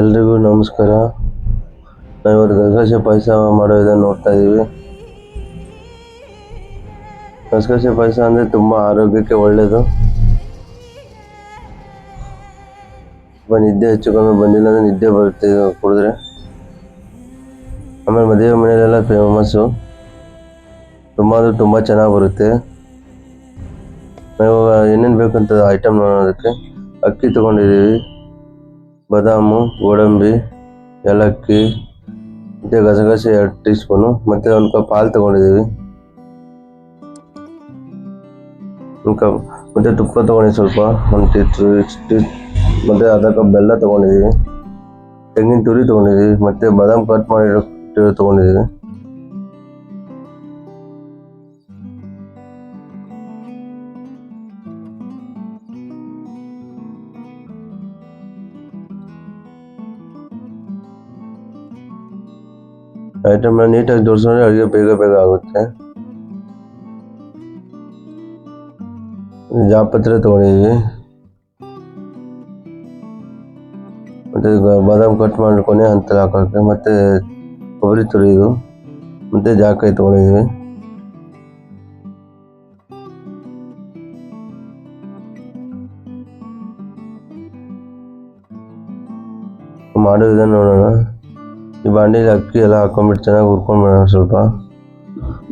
ಎಲ್ರಿಗೂ ನಮಸ್ಕಾರ. ನಾವು ಇವತ್ತು ಗಸಗಸೆ ಪಾಯಸ ವಿಧಾನ ನೋಡ್ತಾ ಇದ್ದೀವಿ ಗಸಗಸೆ ಪಾಯಸ ಅಂದರೆ ತುಂಬ ಆರೋಗ್ಯಕ್ಕೆ ಒಳ್ಳೆಯದು ತುಂಬ ನಿದ್ದೆ ಹೆಚ್ಚು ಕಮ್ಮಿ ಬಂದಿಲ್ಲ ಅಂದರೆ ನಿದ್ದೆ ಬರುತ್ತೆ ಕುಡಿದ್ರೆ. ಆಮೇಲೆ ಮದುವೆ ಮನೆಯಲ್ಲೆಲ್ಲ ಫೇಮಸ್ಸು ತುಂಬ ಅಂದರೆ ತುಂಬ ಚೆನ್ನಾಗಿ ಬರುತ್ತೆ. ನಾವು ಏನೇನು ಬೇಕಂತ ಐಟಮ್ ನೋಡೋದಕ್ಕೆ ಅಕ್ಕಿ ತೊಗೊಂಡಿದ್ದೀವಿ. ಬಾದಾಮು, ಗೋಡಂಬಿ, ಏಲಕ್ಕಿ, ಮತ್ತು ಗಸಗಸೆ ಎರಡು ಟೀ ಸ್ಪೂನು ಮತ್ತು ಒಂದು ಕಪ್ ಹಾಲು ತೊಗೊಂಡಿದ್ದೀವಿ. ಒಂದು ಕಪ್, ಮತ್ತು ತುಪ್ಪ ತೊಗೊಂಡಿದ್ದೀವಿ ಸ್ವಲ್ಪ. ಒಂದು ಟೀ ಟೀ ಮತ್ತು ಅರ್ಧ ಕಪ್ ಬೆಲ್ಲ ತೊಗೊಂಡಿದ್ದೀವಿ. ತೆಂಗಿನ ತುರಿ ತೊಗೊಂಡಿದ್ದೀವಿ, ಮತ್ತು ಬಾದಾಮ್ ಕಟ್ ಮಾಡಿರೋ ತೊಗೊಂಡಿದ್ದೀವಿ. ಐಟಮ್ ನೀಟಾಗಿ ಜೋಡಿಸಿದ್ರೆ ಅಡುಗೆ ಬೇಗ ಬೇಗ ಆಗುತ್ತೆ ಜಾಪತ್ರೆ ತೊಗೊಂಡಿದ್ದೀವಿ ಮತ್ತು ಬಾದಾಮ್ ಕಟ್ ಮಾಡಿ ಕೊನೆ ಹಂತಲ್ಲಿ ಹಾಕೋಕ್ಕೆ ಮತ್ತು ಕೊಬ್ಬರಿ ತುರಿದು ಮತ್ತು ಜಾಕಾಯಿ ತೊಗೊಂಡಿದ್ದೀವಿ ಮಾಡೋದನ್ನು ನೋಡೋಣ ಈ ಬಾಂಡೀಲಿ ಅಕ್ಕಿ ಎಲ್ಲ ಹಾಕೊಂಡ್ಬಿಟ್ಟು ಚೆನ್ನಾಗಿ ಹುರ್ಕೊಂಡ್ಬಿಡೋಣ ಸ್ವಲ್ಪ.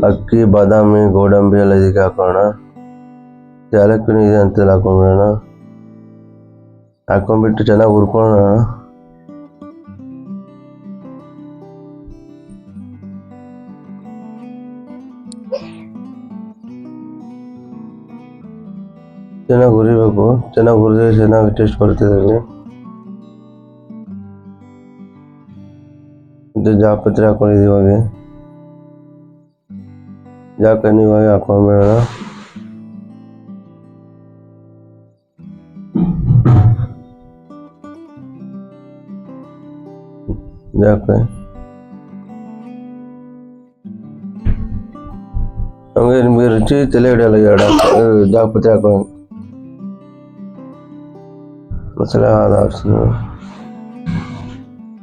ಅಕ್ಕಿ, ಬಾದಾಮಿ, ಗೋಡಂಬಿ ಎಲ್ಲ ಇದಕ್ಕೆ ಹಾಕೋಣ. ಏಲಕ್ಕಿನೂ ಇದೆ ಅಂತೆಲ್ಲ ಹಾಕೊಂಡ್ಬಿಡೋಣ ಹಾಕೊಂಡ್ಬಿಟ್ಟು ಚೆನ್ನಾಗಿ ಹುರ್ಕೊಳ್ಳೋಣ. ಚೆನ್ನಾಗಿ ಹುರಿಬೇಕು. ಚೆನ್ನಾಗಿ ಹುರಿದ್ರೆ ಚೆನ್ನಾಗಿ ಟೇಸ್ಟ್ ಬರ್ತದೆ ಅದರಲ್ಲಿ ಮತ್ತು ಜಾಪತ್ರೆ ಹಾಕೊಂಡಿದ್ದೀವಿ ಇವಾಗ ಜಾಕನ್ನು ಇವಾಗ ಹಾಕೊಂಡ್ಬಿಡೋಣ ಜಾಕಾಯಿ ನಮಗೆ ನಿಮಗೆ ರುಚಿ ತಲೆ ಹಿಡಿಯಲ್ಲ ಎರಡು ಜಾಪತ್ರೆ ಹಾಕೊಂಡು ಮಸಾಲೆ ಆದ ಹಾಕ್ಸಿ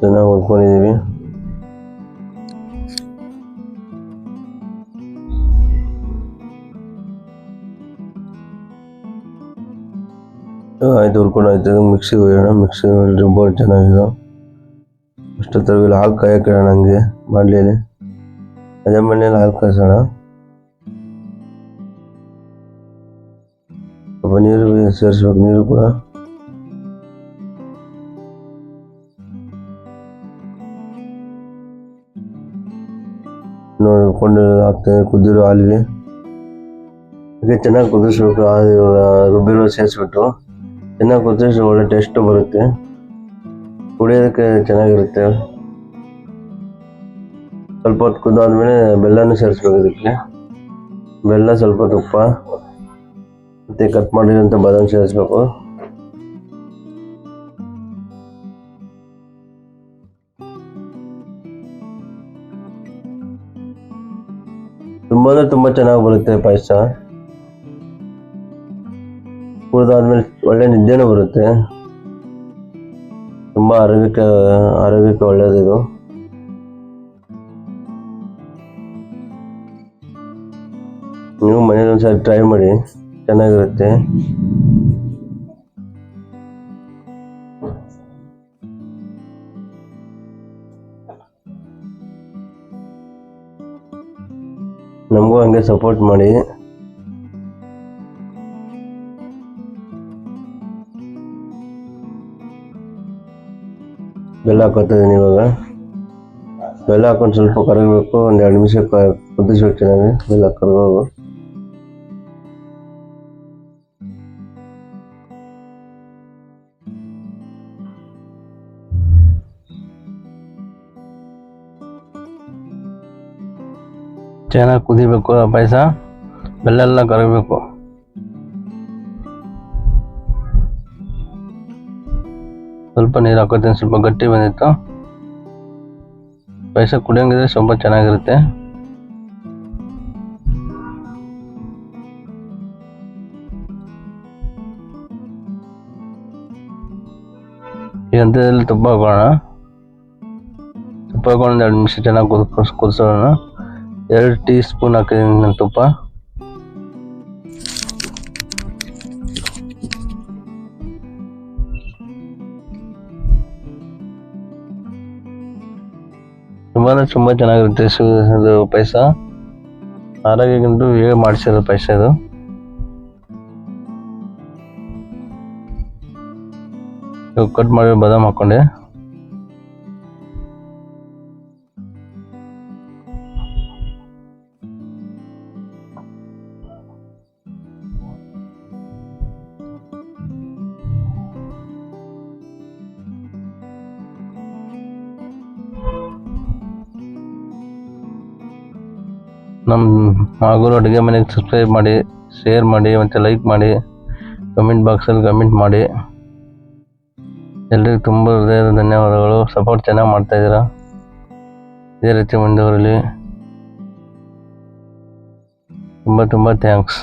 ಚೆನ್ನಾಗಿ ಹುರ್ಕೊಂಡಿದ್ದೀವಿ ಆಯ್ತು ಹುರ್ಕೊಂಡು ಆಯ್ತು ಮಿಕ್ಸಿಗೆ ಒಯ್ಯೋಣ ಮಿಕ್ಸಿ ತುಂಬ ಚೆನ್ನಾಗಿದೆ ಅಷ್ಟೊತ್ತರಲ್ಲಿ ಹಾಲು ಕಾಯಕ್ಕೆ ಇಡೋಣ ಹಂಗೆ ಬಾಣಲೆಯಲ್ಲಿ ಅದೇ ಮಣ್ಣಲ್ಲಿ ಹಾಲು ಕಾಯಿಸೋಣ ಸ್ವಲ್ಪ ನೀರು ಸೇರಿಸ್ಬೇಕು ನೀರು ಕೂಡ ನೋಡಿಕೊಂಡು ಹಾಕ್ತೇವೆ ಕುದ್ದಿರೋ ಹಾಲಿಗೆ. ಅದಕ್ಕೆ ಚೆನ್ನಾಗಿ ಕುದಿಸ್ಬೇಕು ರುಬ್ಬಿರೋ ಸೇರಿಸ್ಬಿಟ್ಟು ಚೆನ್ನಾಗಿ ಕುದಿಸಿ ಒಳ್ಳೆ ಟೇಸ್ಟ್ ಬರುತ್ತೆ. ಕುಡಿಯೋದಕ್ಕೆ ಚೆನ್ನಾಗಿರುತ್ತೆ. ಸ್ವಲ್ಪ ಹೊತ್ತು ಕುದ್ದಾದ್ಮೇಲೆ ಬೆಲ್ಲನೂ ಸೇರಿಸ್ಬೇಕು ಇದಕ್ಕೆ. ಬೆಲ್ಲ ಸ್ವಲ್ಪ ತುಪ್ಪ. ಮತ್ತು ಕಟ್ ಮಾಡಿರೋಂಥ ಬಾದಾಮಿ ಸೇರಿಸ್ಬೇಕು. ತುಂಬ ಅಂದರೆ ತುಂಬ ಚೆನ್ನಾಗಿ ಬರುತ್ತೆ ಪಾಯಸ. ಕುಡಿದಾದ್ಮೇಲೆ ಒಳ್ಳೆ ನಿದ್ದೆನೂ ಬರುತ್ತೆ. ತುಂಬ ಆರೋಗ್ಯಕ್ಕೆ ಆರೋಗ್ಯಕ್ಕೆ ಒಳ್ಳೆಯದಿದು ನೀವು ಮನೇಲಿ ಒಂದ್ಸಲ ಟ್ರೈ ಮಾಡಿ, ಚೆನ್ನಾಗಿರುತ್ತೆ. ನಮಗೂ ಹಂಗೆ ಸಪೋರ್ಟ್ ಮಾಡಿ. ಬೆಲ್ಲ ಹಾಕೋತಿದ್ದೀನಿ ಇವಾಗ. ಬೆಲ್ಲ ಹಾಕೊಂಡು ಸ್ವಲ್ಪ ಕರಗಬೇಕು, ಒಂದು ಎರಡು ನಿಮಿಷ ಕುದಿಸ್ಬೇಕು ಚೆನ್ನಾಗಿ ಬೆಲ್ಲ ಕರಗೋಗು. ಚೆನ್ನಾಗಿ ಕುದಿಬೇಕು, ಆ ಪಾಯಸ? ಬೆಲ್ಲ ಎಲ್ಲ ಕರಗಬೇಕು. ಸ್ವಲ್ಪ ನೀರು ಹಾಕೋತೀನಿ, ಸ್ವಲ್ಪ ಗಟ್ಟಿ ಬಂದಿತ್ತು. ಪಾಯಸ ಕುಡಿಯಂಗಿದ್ರೆ ಸ್ವಲ್ಪ ಚೆನ್ನಾಗಿರುತ್ತೆ. ಈ ಹಂತದಲ್ಲಿ ತುಪ್ಪ ಹಾಕೋಣ. ತುಪ್ಪ ಹಾಕೊಂಡು ಎರಡು ನಿಮಿಷ ಚೆನ್ನಾಗಿ ಕುದಿಸ್ ಕುದಿಸೋಣ ಎರಡು ಟೀ ಸ್ಪೂನ್ ಹಾಕಿದ್ದೀನಿ ನಾನು ತುಪ್ಪ. ತುಂಬಾ ತುಂಬ ಚೆನ್ನಾಗಿರುತ್ತೆ ಇದು ಪಾಯಸ. ಆರೋಗ್ಯಕ್ಕಿಂತ ಹೇಗೆ ಮಾಡಿಸಿರೋ ಪಾಯಸ ಇದು. ಕಟ್ ಮಾಡಿ ಬಾದಾಮ್ ಹಾಕೊಂಡೆ. ನಮ್ಮ ಮಾಗೂರು ಅಡುಗೆ ಮನೆಗೆ ಸಬ್ಸ್ಕ್ರೈಬ್ ಮಾಡಿ ಶೇರ್ ಮಾಡಿ, ಮತ್ತು ಲೈಕ್ ಮಾಡಿ ಕಮೆಂಟ್ ಬಾಕ್ಸಲ್ಲಿ ಕಮೆಂಟ್ ಮಾಡಿ. ಎಲ್ರಿಗೂ ತುಂಬ ಹೃದಯದ ಧನ್ಯವಾದಗಳು. ಸಪೋರ್ಟ್ ಚೆನ್ನಾಗಿ ಮಾಡ್ತಾ ಇದ್ದೀರಾ? ಇದೇ ರೀತಿ ಮುಂದುವರಲಿ. ತುಂಬ ತುಂಬ ಥ್ಯಾಂಕ್ಸ್